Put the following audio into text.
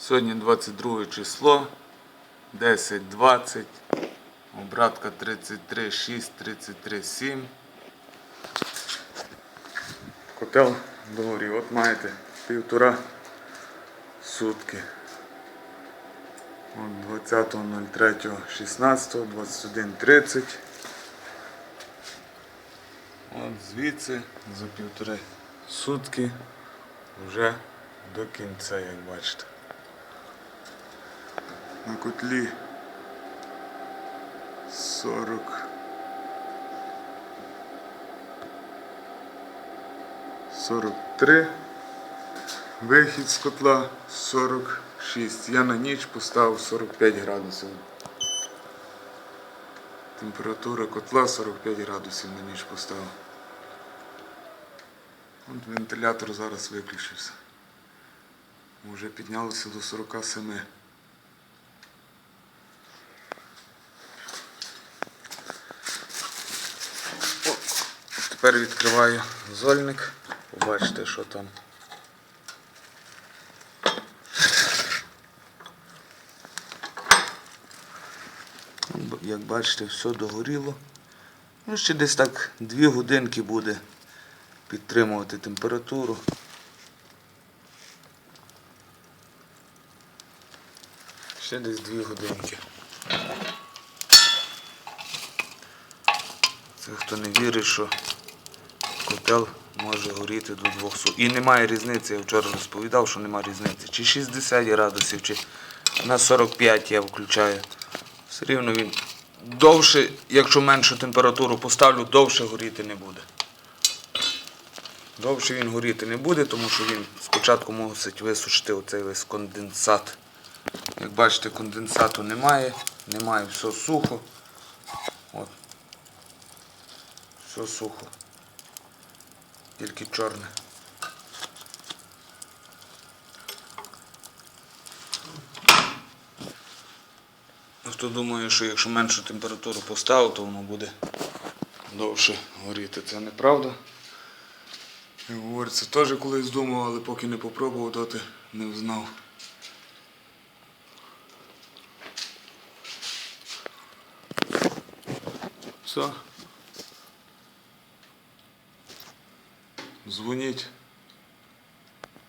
Сьогодні 22 число, 10.20, обратка 33.6, 33.7. Котел догорів. От маєте півтора сутки. От 20.03.16, 21.30. От звідси за півтори сутки вже до кінця, як бачите. На котлі 40. Сорок три. Вихід з котла 46. Я на ніч поставив 45 градусів. Температура котла 45 градусів на ніч поставив. От вентилятор зараз виключився. Вже піднялося до 47. Тепер відкриваю зольник. Побачите, що там. Як бачите, все догоріло. Ну, ще десь так 2 годинки буде підтримувати температуру. Ще десь 2 годинки. Це хто не вірить, що котел може горіти до 200. І немає різниці, я вчора розповідав, що немає різниці. Чи 60 градусів, чи на 45 я включаю. Все рівно він довше, якщо меншу температуру поставлю, довше горіти не буде. Довше він горіти не буде, тому що він спочатку мусить висушити оцей весь конденсат. Як бачите, конденсату немає, немає, все сухо. От. Все сухо. Тільки чорне. Хто думає, що якщо меншу температуру поставив, то воно буде довше горіти. Це неправда. Як говориться, теж колись думав, але поки не попробував, доти не взнав. Все. Дзвоніть.